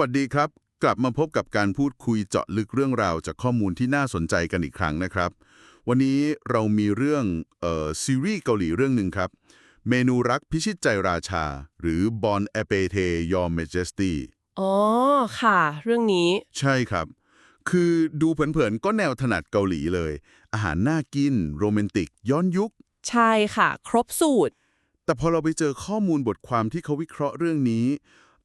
วัสดีครับ กลับมาพบกับการพูดคุยเจาะลึกเรื่องราวจากข้อมูลที่น่าสนใจกันอีกครั้งนะครับ วันนี้เรามีเรื่องเอ่อซีรีส์เกาหลีเรื่องหนึ่งครับ เมนูรักพิชิตใจราชา หรือ Bon Appetit Your Majesty อ๋อค่ะ เรื่องนี้ ใช่ครับ คือดูเผินๆก็แนวถนัดเกาหลีเลย อาหารน่ากิน โรแมนติก ย้อนยุค ใช่ค่ะ ครบสูตร แต่พอเราไปเจอข้อมูลบทความที่เขาวิเคราะห์เรื่องนี้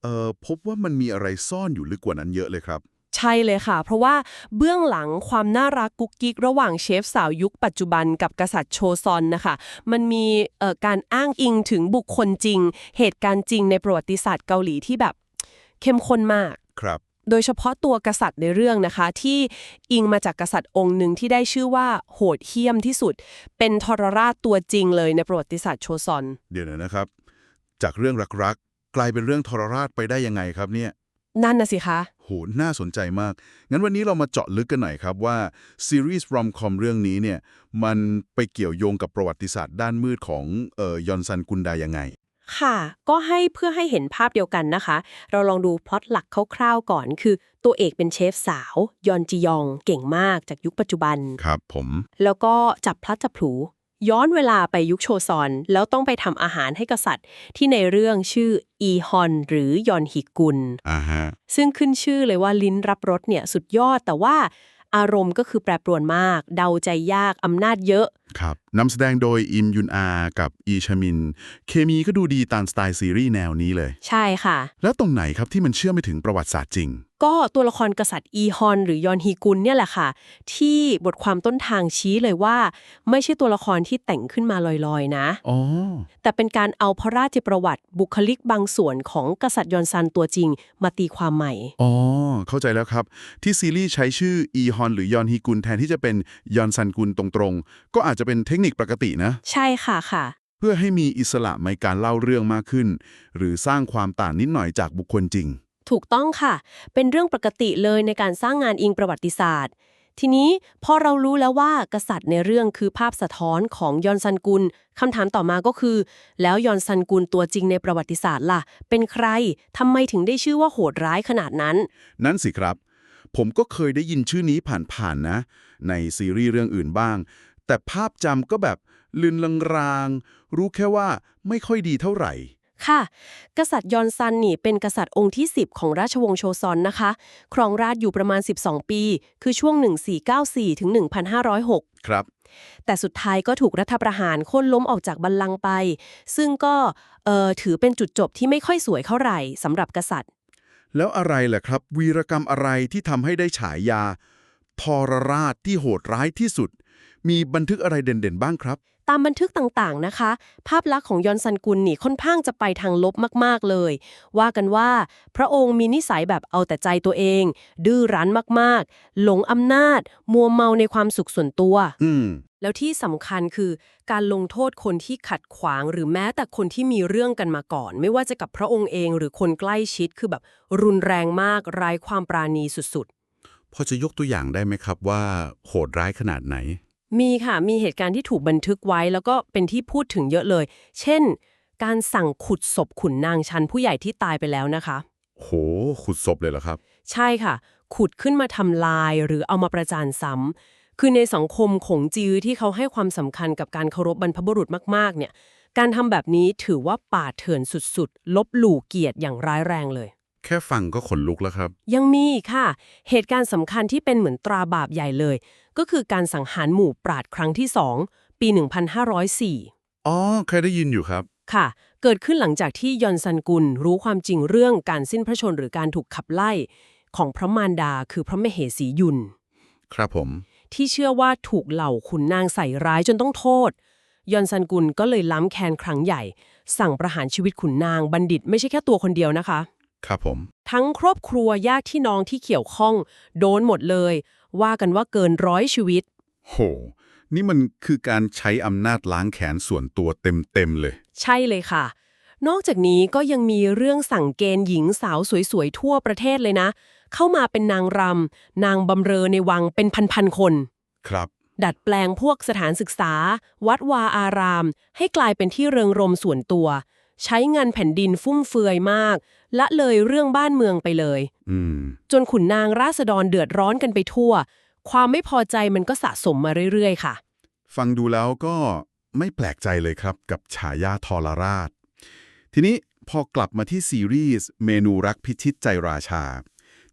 เอ่อพบว่ามันมีอะไรซ่อนอยู่ลึกกว่านั้นเยอะเลยครับ ใช่เลยค่ะ เพราะว่าเบื้องหลังความน่ารักกุ๊กกิ๊กระหว่างเชฟสาวยุคปัจจุบันกับกษัตริย์โชซอนนะคะ มันมีเอ่อการอ้างอิงถึงบุคคลจริง เหตุการณ์จริงในประวัติศาสตร์เกาหลีที่แบบเข้มข้นมาก ครับ โดยเฉพาะตัวกษัตริย์ในเรื่องนะคะ ที่อิงมาจากกษัตริย์องค์หนึ่งที่ได้ชื่อว่าโหดเหี้ยมที่สุด เป็นทรราชตัวจริงเลยในประวัติศาสตร์โชซอน เดี๋ยวนะครับ จากเรื่องรักๆ กลายเป็นเรื่องทรราชไปได้ยังไงครับเนี่ย นั่นนะสิคะ โห น่าสนใจมาก งั้นวันนี้เรามาเจาะลึกกันหน่อยครับว่าซีรีส์รอมคอมเรื่องนี้เนี่ย มันไปเกี่ยวโยงกับประวัติศาสตร์ด้านมืดของเอ่อยอนซันกุนดายังไง ค่ะ ก็ให้เพื่อให้เห็นภาพเดียวกันนะคะ เราลองดูพล็อตหลักคร่าวๆก่อน คือตัวเอกเป็นเชฟสาว ยอนจียอง เก่งมากจากยุคปัจจุบัน ครับผม แล้วก็จับพลัดจับผลู ย้อนเวลาไปยุคโชซอน แล้วต้องไปทำอาหารให้กษัตริย์ ที่ในเรื่องชื่ออีฮอน หรือยอนฮิกุลอ่าฮะซึ่งขึ้นชื่อเลยว่าลิ้นรับรสเนี่ยสุดยอดแต่ว่าอารมณ์ก็คือแปรปรวนมาก เดาใจยากอำนาจเยอะ ครับนำแสดงโดยอิมยุนอากับอีชามิน เคมีก็ดูดีตามสไตล์ซีรีส์แนวนี้เลย ใช่ค่ะ แล้วตรงไหนครับที่มันเชื่อมไปถึงประวัติศาสตร์จริง ก็ตัวละครกษัตริย์อีฮอน หรือยอนฮีกุลเนี่ยแหละค่ะ ที่บทความต้นทางชี้เลยว่า ไม่ใช่ตัวละครที่แต่งขึ้นมาลอยๆ นะ อ๋อ แต่เป็นการเอาพระราชประวัติบุคลิกบางส่วนของกษัตริย์ยอนซันตัวจริง มาตีความใหม่ อ๋อ เข้าใจแล้วครับ ที่ซีรีส์ใช้ชื่ออีฮอน หรือยอนฮีกุลแทนที่จะเป็นยอนซันกุลตรงๆ ก็อาจจะเป็นเทคนิคปกตินะ ใช่ค่ะค่ะ เพื่อให้มีอิสระในการเล่าเรื่องมากขึ้น หรือสร้างความต่างนิดหน่อยจากบุคคลจริง ถูกต้องค่ะ เป็นเรื่องปกติเลยในการสร้างงานอิงประวัติศาสตร์ ทีนี้พอเรารู้แล้วว่ากษัตริย์ในเรื่องคือภาพสะท้อนของยอนซันกุลคำถามต่อมาก็คือ แล้วยอนซันกุลตัวจริงในประวัติศาสตร์ล่ะ เป็นใครทำไมถึงได้ชื่อว่าโหดร้ายขนาดนั้น นั่นสิครับผมก็เคยได้ยินชื่อนี้ผ่านๆนะ ในซีรีส์เรื่องอื่นบ้าง แต่ภาพจำก็แบบลืนลางๆรู้แค่ว่าไม่ค่อยดีเท่าไหร่ ค่ะ กษัตริย์ยอนซันนี่เป็นกษัตริย์องค์ที่ 10 ของราชวงศ์โชซอนนะคะ ครองราชย์อยู่ประมาณ 12 ปี คือช่วง 1494 ถึง 1506 ครับ แต่สุดท้ายก็ถูกรัฐประหารโค่นล้มออกจากบัลลังก์ไป ซึ่งก็เอ่อถือเป็นจุดจบที่ไม่ค่อยสวยเท่าไหร่สำหรับกษัตริย์ แล้วอะไรล่ะครับ วีรกรรมอะไรที่ทำให้ได้ฉายา ทรราชที่โหดร้ายที่สุด มีบันทึกอะไรเด่นๆ บ้างครับ ตามบันทึกต่างๆนะคะ ภาพลักษณ์ของยอนซันกุลนี่ค่อนข้างจะไปทางลบมากๆเลย ว่ากันว่าพระองค์มีนิสัยแบบเอาแต่ใจตัวเอง ดื้อรั้นมากๆ หลงอำนาจ มัวเมาในความสุขส่วนตัว อืม แล้วที่สำคัญคือการลงโทษคนที่ขัดขวาง หรือแม้แต่คนที่มีเรื่องกันมาก่อน ไม่ว่าจะกับพระองค์เองหรือคนใกล้ชิดคือแบบรุนแรงมากไร้ความปราณีสุด พอจะยกตัวอย่างได้ไหมครับว่าโหดร้ายขนาดไหนๆมีค่ะ มีเหตุการณ์ที่ถูกบันทึกไว้ แล้วก็เป็นที่พูดถึงเยอะเลย เช่น การสั่งขุดศพขุนนางชันผู้ใหญ่ที่ตายไปแล้วนะคะ โห ขุดศพเลยเหรอครับ ใช่ค่ะ ขุดขึ้นมาทำลายหรือเอามาประจานซ้ำคือในสังคมของจือที่เขาให้ความสำคัญกับการเคารพบรรพบุรุษมากๆ เนี่ย การทำแบบนี้ถือว่าป่าเถื่อนสุดๆ ลบหลู่เกียรติอย่างร้ายแรงเลย แค่ฟังก็ขนลุกแล้วครับ ยังมีอีกค่ะ เหตุการณ์สำคัญที่เป็นเหมือนตราบาปใหญ่เลย ก็คือการสังหารหมู่ปราดครั้งที่2ปี 1504 อ๋อ เคยได้ยินอยู่ครับ ค่ะ เกิดขึ้นหลังจากที่ยอนซันกุลรู้ความจริงเรื่องการสิ้นพระชนม์หรือการถูกขับไล่ของพระมารดาคือพระมเหสียุน ครับผม ที่เชื่อว่าถูกเหล่าขุนนางใส่ร้ายจนต้องโทษ ยอนซันกุลก็เลยล้ำแค้นครั้งใหญ่ สั่งประหารชีวิตขุนนางบัณฑิตไม่ใช่แค่ตัวคนเดียวนะคะ ครับผม ทั้งครอบครัวญาติที่น้องที่เกี่ยวข้อง โดนหมดเลย ว่ากันว่าเกินร้อยชีวิต โห นี่มันคือการใช้อำนาจล้างแขนส่วนตัวเต็มๆเลย ใช่เลยค่ะ นอกจากนี้ก็ยังมีเรื่องสั่งเกณฑ์หญิงสาวสวยๆทั่วประเทศเลยนะ เข้ามาเป็นนางรำนางบำเรอในวังเป็นพันๆคน ครับดัดแปลงพวกสถานศึกษา วัดวาอาราม ให้กลายเป็นที่เริงรมย์ส่วนตัว ใช้เงินแผ่นดินฟุ่มเฟือยมาก ละเลยเรื่องบ้านเมืองไปเลยอืมจนขุนนางราษฎรเดือดร้อนกันไปทั่ว ความไม่พอใจมันก็สะสมมาเรื่อย ๆ ค่ะ ฟังดูแล้วก็ไม่แปลกใจเลยครับกับฉายาทรราช ทีนี้พอกลับมาที่ซีรีส์เมนูรักพิชิตใจราชา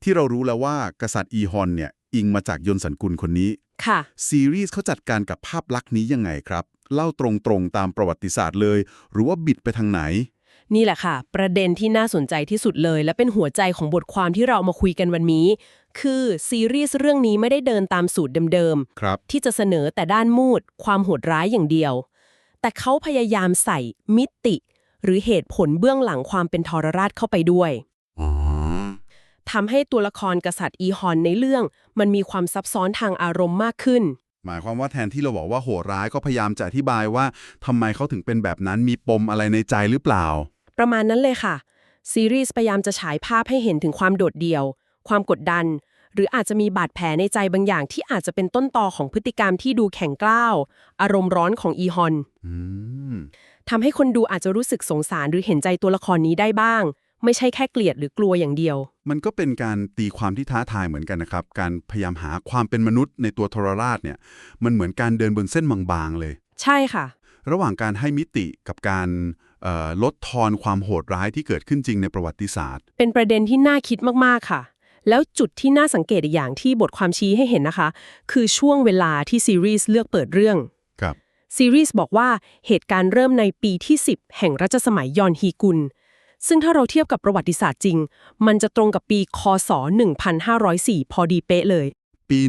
ที่เรารู้แล้วว่ากษัตริย์อีฮอนเนี่ยอิงมาจากยนต์สันกุลคนนี้ ค่ะ ซีรีส์เขาจัดการกับภาพลักษณ์นี้ยังไงครับ เล่าตรงๆตามประวัติศาสตร์เลย หรือว่าบิดไปทางไหน นี่แหละค่ะ ประเด็นที่น่าสนใจที่สุดเลย และเป็นหัวใจของบทความที่เรามาคุยกันวันนี้ คือซีรีส์เรื่องนี้ไม่ได้เดินตามสูตรเดิมครับๆที่จะเสนอแต่ด้านมืดความโหดร้ายอย่างเดียว แต่เขาพยายามใส่มิติ หรือเหตุผลเบื้องหลังความเป็นทรราชเข้าไปด้วยอ๋อทำให้ตัวละครกษัตริย์อีฮอนในเรื่อง มันมีความซับซ้อนทางอารมณ์มากขึ้นหมายความว่าแทนที่เราบอกว่าโหดร้ายก็พยายามจะอธิบายว่าทำไมเขาถึงเป็นแบบนั้นมีปมอะไรในใจหรือเปล่า ประมาณนั้นเลยค่ะ ซีรีส์พยายามจะฉายภาพให้เห็นถึงความโดดเดี่ยว ความกดดัน หรืออาจจะมีบาดแผลในใจบางอย่างที่อาจจะเป็นต้นตอของพฤติกรรมที่ดูแข็งกร้าว อารมณ์ร้อนของอีฮอนอืมทำให้คนดูอาจจะรู้สึกสงสารหรือเห็นใจตัวละครนี้ได้บ้าง ไม่ใช่แค่เกลียดหรือกลัวอย่างเดียว มันก็เป็นการตีความที่ท้าทายเหมือนกันนะครับ การพยายามหาความเป็นมนุษย์ในตัวทรราชเนี่ย มันเหมือนการเดินบนเส้นบางๆเลย ใช่ค่ะ ระหว่างการให้มิติกับการเอ่อ ลดทอนความโหดร้ายที่เกิดขึ้นจริงในประวัติศาสตร์ เป็นประเด็นที่น่าคิดมากๆค่ะ แล้วจุดที่น่าสังเกตอีกอย่างที่บทความชี้ให้เห็นนะคะ คือช่วงเวลาที่ซีรีส์เลือกเปิดเรื่องครับซีรีส์บอกว่าเหตุการณ์เริ่มในปีที่ 10 แห่งรัชสมัยยอนฮีกุล ซึ่งถ้าเราเทียบกับประวัติศาสตร์จริง มันจะตรงกับปีคศ 1504 พอดีเป๊ะเลย ปี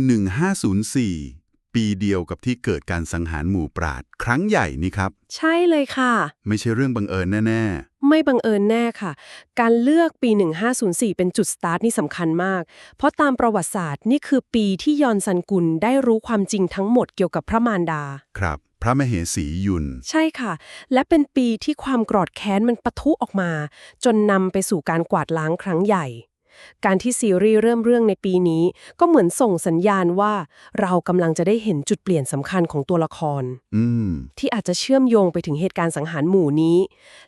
1504 ปีเดียวกับที่เกิดการสังหารหมู่ปราดครั้งใหญ่นี่ครับ ใช่เลยค่ะ ไม่ใช่เรื่องบังเอิญแน่ ไม่บังเอิญแน่ค่ะ การเลือกปี 1504 เป็นจุดสตาร์ทนี่สำคัญมาก เพราะตามประวัติศาสตร์นี่คือปีที่ยอนซันกุลได้รู้ความจริงทั้งหมดเกี่ยวกับพระมารดาๆครับ พระมเหสียุน ใช่ค่ะ และเป็นปีที่ความโกรธแค้นมันปะทุออกมา จนนำไปสู่การกวาดล้างครั้งใหญ่ การที่ซีรีส์เริ่มเรื่องในปีนี้ ก็เหมือนส่งสัญญาณว่า เรากำลังจะได้เห็นจุดเปลี่ยนสำคัญของตัวละครอืมที่อาจจะเชื่อมโยงไปถึงเหตุการณ์สังหารหมู่นี้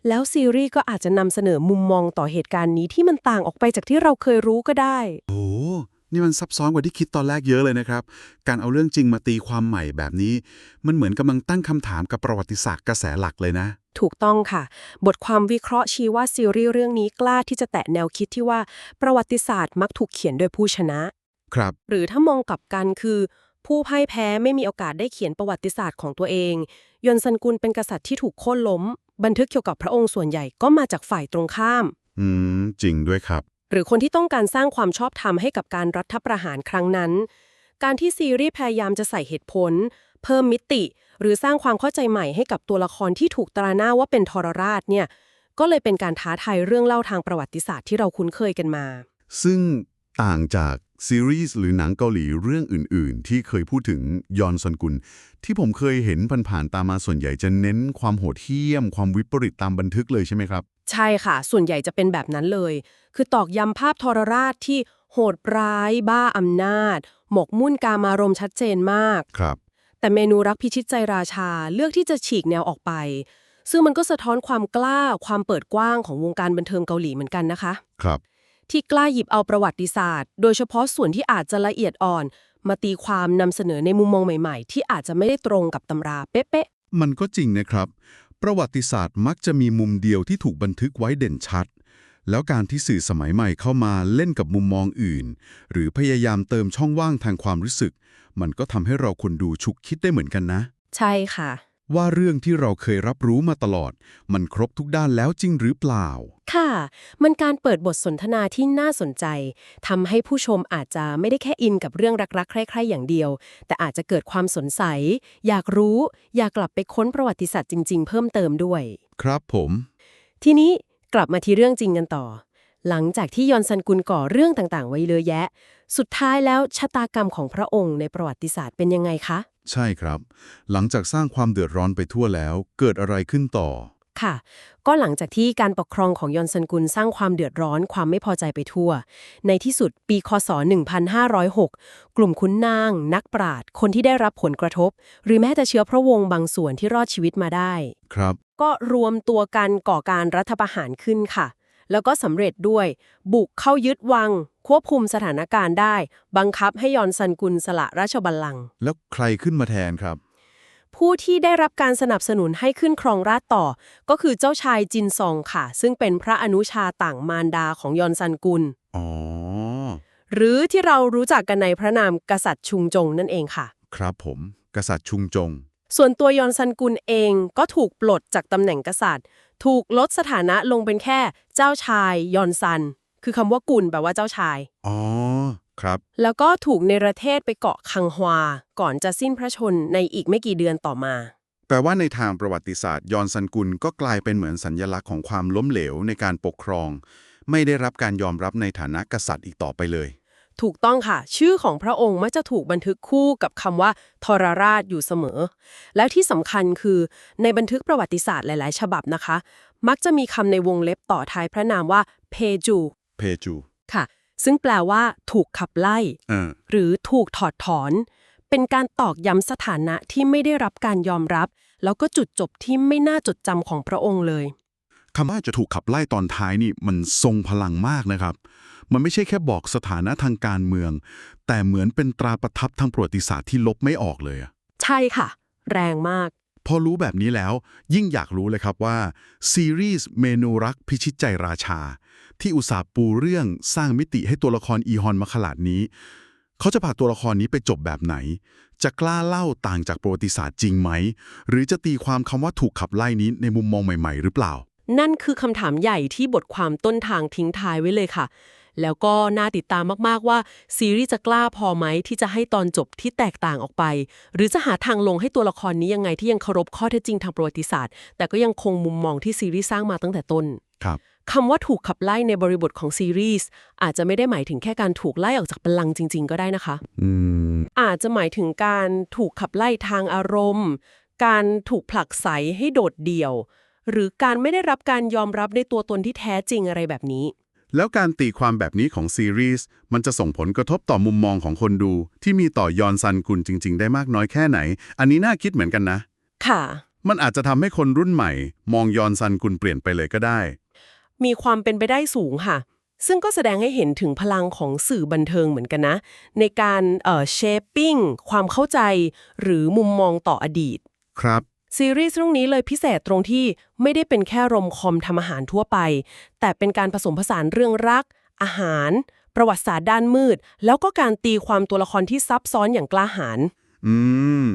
แล้วซีรีส์ก็อาจจะนำเสนอมุมมองต่อเหตุการณ์นี้ที่มันต่างออกไปจากที่เราเคยรู้ก็ได้โอ้ นี่มันซับซ้อนกว่าที่คิดตอนแรกเยอะเลยนะครับ การเอาเรื่องจริงมาตีความใหม่แบบนี้ มันเหมือนกำลังตั้งคำถามกับประวัติศาสตร์กระแสหลักเลยนะ ถูกต้องค่ะ บทความวิเคราะห์ชี้ว่าซีรีส์เรื่องนี้กล้าที่จะแตะแนวคิดที่ว่าประวัติศาสตร์มักถูกเขียนโดยผู้ชนะ ครับ หรือถ้ามองกลับกันคือ ผู้พ่ายแพ้ไม่มีโอกาสได้เขียนประวัติศาสตร์ของตัวเอง ยนซันกุลเป็นกษัตริย์ที่ถูกโค่นล้ม บันทึกเกี่ยวกับพระองค์ส่วนใหญ่ก็มาจากฝ่ายตรงข้าม อืมจริงด้วยครับ หรือคนที่ต้องการสร้างความชอบธรรมให้กับการรัฐประหารครั้งนั้น การที่ซีรีส์พยายามจะใส่เหตุผล เพิ่มมิติ หรือสร้างความเข้าใจใหม่ให้กับตัวละครที่ถูกตราหน้าว่าเป็นทรราชเนี่ยก็เลยเป็นการท้าทายเรื่องเล่าทางประวัติศาสตร์ที่เราคุ้นเคยกันมา ซึ่งต่างจากซีรีส์หรือหนังเกาหลีเรื่องอื่น ๆ ที่เคยพูดถึงยอนซอนกุล ที่ผมเคยเห็นผ่านๆตามมาส่วนใหญ่จะเน้นความโหดเหี้ยม ความวิปริตตามบันทึกเลยใช่ไหมครับ ใช่ค่ะ ส่วนใหญ่จะเป็นแบบนั้นเลย คือตอกย้ำภาพทรราชที่โหดร้าย บ้าอำนาจ หมกมุ่นกามารมณ์ชัดเจนมาก ครับ แต่เมนูรักพิชิตใจราชาเลือกที่จะฉีกแนวออกไป ซึ่งมันก็สะท้อนความกล้าความเปิดกว้างของวงการบันเทิงเกาหลีเหมือนกันนะคะ ครับ ที่กล้าหยิบเอาประวัติศาสตร์ โดยเฉพาะส่วนที่อาจจะละเอียดอ่อน มาตีความนำเสนอในมุมมองใหม่ ๆ ที่อาจจะไม่ได้ตรงกับตำราเป๊ะมันก็จริงนะครับ ประวัติศาสตร์มักจะมีมุมเดียวที่ถูกบันทึกไว้เด่นชัด แล้วการที่สื่อสมัยใหม่เข้ามาเล่นกับมุมมองอื่น หรือพยายามเติมช่องว่างทางความรู้สึก มันก็ทำให้เราคนดูฉุกคิดได้เหมือนกันนะ ใช่ค่ะ ว่าเรื่องที่เราเคยรับรู้มาตลอด มันครบทุกด้านแล้วจริงหรือเปล่า ค่ะ มันการเปิดบทสนทนาที่น่าสนใจทำให้ผู้ชมอาจจะไม่ได้แค่อินกับเรื่องรักๆ ใคร่ๆ อย่างเดียว แต่อาจจะเกิดความสงสัยอยากรู้ อยากกลับไปค้นประวัติศาสตร์จริง ๆ เพิ่มเติมด้วย ครับผม ทีนี้กลับมาที่เรื่องจริงกันต่อ หลังจากที่ยอนซันกุลก่อเรื่องต่างๆ ไว้เยอะแยะ สุดท้ายแล้วชะตากรรมของพระองค์ในประวัติศาสตร์เป็นยังไงคะ ใช่ครับ หลังจากสร้างความเดือดร้อนไปทั่วแล้ว เกิดอะไรขึ้นต่อ ค่ะ ก็หลังจากที่การปกครองของยอนซันกุลสร้างความเดือดร้อนความไม่พอใจไปทั่ว ในที่สุดปีคศ 1506 กลุ่มขุนนาง นักปราชญ์คนที่ได้รับผลกระทบ หรือแม้แต่เชื้อพระวงศ์บางส่วนที่รอดชีวิตมาได้ ครับ ก็รวมตัวกันก่อการรัฐประหารขึ้นค่ะ แล้วก็สำเร็จด้วย บุกเข้ายึดวัง ควบคุมสถานการณ์ได้ บังคับให้ยอนซันกุลสละราชบัลลังก์แล้วใครขึ้นมาแทนครับ ผู้ที่ได้รับการสนับสนุนให้ขึ้นครองราชย์ต่อ ก็คือเจ้าชายจินซองค่ะ ซึ่งเป็นพระอนุชาต่างมารดาของยอนซันกุลอ๋อหรือที่เรารู้จักกันในพระนามกษัตริย์ชุงจงนั่นเองค่ะ ครับผม กษัตริย์ชุงจง ส่วนตัวยอนซันกุลเองก็ถูกปลดจากตำแหน่งกษัตริย์ ถูกลดสถานะลงเป็นแค่เจ้าชายยอนซัน คือคำว่ากุลแปลว่าเจ้าชาย อ๋อ ครับ แล้วก็ถูกเนรเทศไปเกาะคังฮวา ก่อนจะสิ้นพระชนม์ในอีกไม่กี่เดือนต่อมา แปลว่าในทางประวัติศาสตร์ ยอนซันกุลก็กลายเป็นเหมือนสัญญลักษณ์ของความล้มเหลวในการปกครอง ไม่ได้รับการยอมรับในฐานะกษัตริย์อีกต่อไปเลย ถูกต้องค่ะ ชื่อของพระองค์มักจะถูกบันทึกคู่กับคำว่าทรราชอยู่เสมอ แล้วที่สำคัญคือในบันทึกประวัติศาสตร์หลาย ๆ ฉบับนะคะ มักจะมีคำในวงเล็บต่อท้ายพระนามว่าเพจูเพจูค่ะ ซึ่งแปลว่า ถูกขับไล่เออหรือถูกถอดถอน เป็นการตอกย้ำสถานะที่ไม่ได้รับการยอมรับ แล้วก็จุดจบที่ไม่น่าจดจำของพระองค์เลยคำว่าจะถูกขับไล่ตอนท้ายนี่มันทรงพลังมากนะครับ มันไม่ใช่แค่บอกสถานะทางการเมือง แต่เหมือนเป็นตราประทับทางประวัติศาสตร์ที่ลบไม่ออกเลยอะใช่ค่ะ แรงมาก พอรู้แบบนี้แล้ว ยิ่งอยากรู้เลยครับว่า ซีรีส์เมนูรักพิชิตใจราชา ที่อุตสาห์ปูเรื่องสร้างมิติให้ตัวละครอีฮอนมาขนาดนี้ เขาจะพาตัวละครนี้ไปจบแบบไหน จะกล้าเล่าต่างจากประวัติศาสตร์จริงไหม หรือจะตีความคำว่าถูกขับไล่นี้ในมุมมองใหม่ ๆ หรือเปล่า นั่นคือคำถามใหญ่ที่บทความต้นทางทิ้งท้ายไว้เลยค่ะ แล้วก็น่าติดตามมากๆว่า ซีรีส์จะกล้าพอไหมที่จะให้ตอนจบที่แตกต่างออกไป หรือจะหาทางลงให้ตัวละครนี้ยังไงที่ยังเคารพข้อเท็จจริงทางประวัติศาสตร์ แต่ก็ยังคงมุมมองที่ซีรีส์สร้างมาตั้งแต่ต้นครับคำว่าถูกขับไล่ในบริบทของซีรีส์อาจจะไม่ได้หมายถึงแค่การถูกไล่ออกจากบัลลังก์จริง ๆ ก็ได้นะคะอืมอาจจะหมายถึงการถูกขับไล่ทางอารมณ์ การถูกผลักไสให้โดดเดี่ยว หรือการไม่ได้รับการยอมรับในตัวตนที่แท้จริงอะไรแบบนี้ แล้วการตีความแบบนี้ของซีรีส์มันจะส่งผลกระทบต่อมุมมองของคนดู ที่มีต่อยอนซันกุลจริง ๆ ได้มากน้อยแค่ไหน อันนี้น่าคิดเหมือนกันนะ ค่ะ มันอาจจะทำให้คนรุ่นใหม่ มองยอนซันกุลเปลี่ยนไปเลยก็ได้ มีความเป็นไปได้สูงค่ะ ซึ่งก็แสดงให้เห็นถึงพลังของสื่อบันเทิงเหมือนกันนะ ในการเอ่อ shaping ความเข้าใจ หรือมุมมองต่ออดีต ครับ ซีรีส์เรื่องนี้เลยพิเศษตรงที่ไม่ได้เป็นแค่รมคอมทำอาหารทั่วไป แต่เป็นการผสมผสานเรื่องรัก อาหาร ประวัติศาสตร์ด้านมืด แล้วก็การตีความตัวละครที่ซับซ้อนอย่างกล้าหาญอืม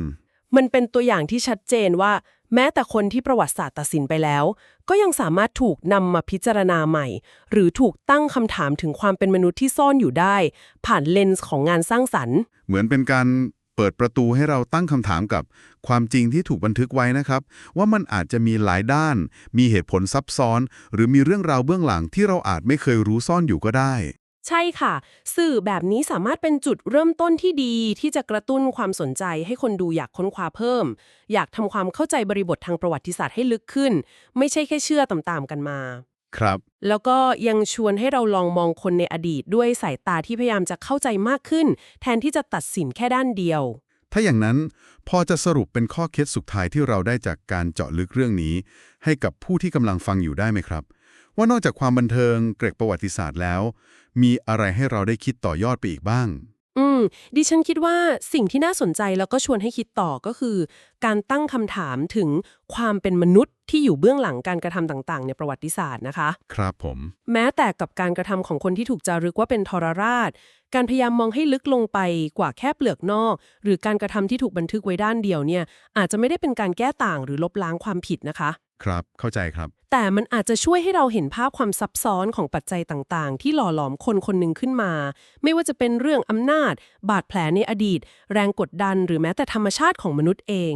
มันเป็นตัวอย่างที่ชัดเจนว่า แม้แต่คนที่ประวัติศาสตร์ตัดสินไปแล้ว ก็ยังสามารถถูกนำมาพิจารณาใหม่ หรือถูกตั้งคำถามถึงความเป็นมนุษย์ที่ซ่อนอยู่ได้ ผ่านเลนส์ของงานสร้างสรรค์ เหมือนเป็นการ เปิดประตูให้เราตั้งคำถามกับความจริงที่ถูกบันทึกไว้นะครับ ว่ามันอาจจะมีหลายด้าน มีเหตุผลซับซ้อน หรือมีเรื่องราวเบื้องหลังที่เราอาจไม่เคยรู้ซ่อนอยู่ก็ได้ ใช่ค่ะ สื่อแบบนี้สามารถเป็นจุดเริ่มต้นที่ดีที่จะกระตุ้นความสนใจให้คนดูอยากค้นคว้าเพิ่ม อยากทำความเข้าใจบริบททางประวัติศาสตร์ให้ลึกขึ้น ไม่ใช่แค่เชื่อตามๆกันมา ครับ แล้วก็ยังชวนให้เราลองมองคนในอดีตด้วยสายตาที่พยายามจะเข้าใจมากขึ้น แทนที่จะตัดสินแค่ด้านเดียว ถ้าอย่างนั้นพอจะสรุปเป็นข้อเคล็ดสุดท้ายที่เราได้จากการเจาะลึกเรื่องนี้ ให้กับผู้ที่กำลังฟังอยู่ได้ไหมครับ ว่านอกจากความบันเทิงเกร็ดประวัติศาสตร์แล้ว มีอะไรให้เราได้คิดต่อยอดไปอีกบ้างอืม ดิฉันคิดว่าสิ่งที่น่าสนใจแล้วก็ชวนให้คิดต่อก็คือ การตั้งคำถามถึงความเป็นมนุษย์ที่อยู่เบื้องหลังการกระทำต่างๆ ในประวัติศาสตร์นะคะ ครับผม แม้แต่กับการกระทำของคนที่ถูกจารึกว่าเป็นทรราช การพยายามมองให้ลึกลงไปกว่าแค่เปลือกนอก หรือการกระทำที่ถูกบันทึกไว้ด้านเดียวเนี่ยอาจจะไม่ได้เป็นการแก้ต่างหรือลบล้างความผิดนะคะ ครับเข้าใจครับ แต่มันอาจจะช่วยให้เราเห็นภาพความซับซ้อนของปัจจัยต่างๆ ที่หล่อหลอมคนคนหนึ่งขึ้นมา ไม่ว่าจะเป็นเรื่องอำนาจ บาดแผลในอดีต แรงกดดัน หรือแม้แต่ธรรมชาติของมนุษย์เอง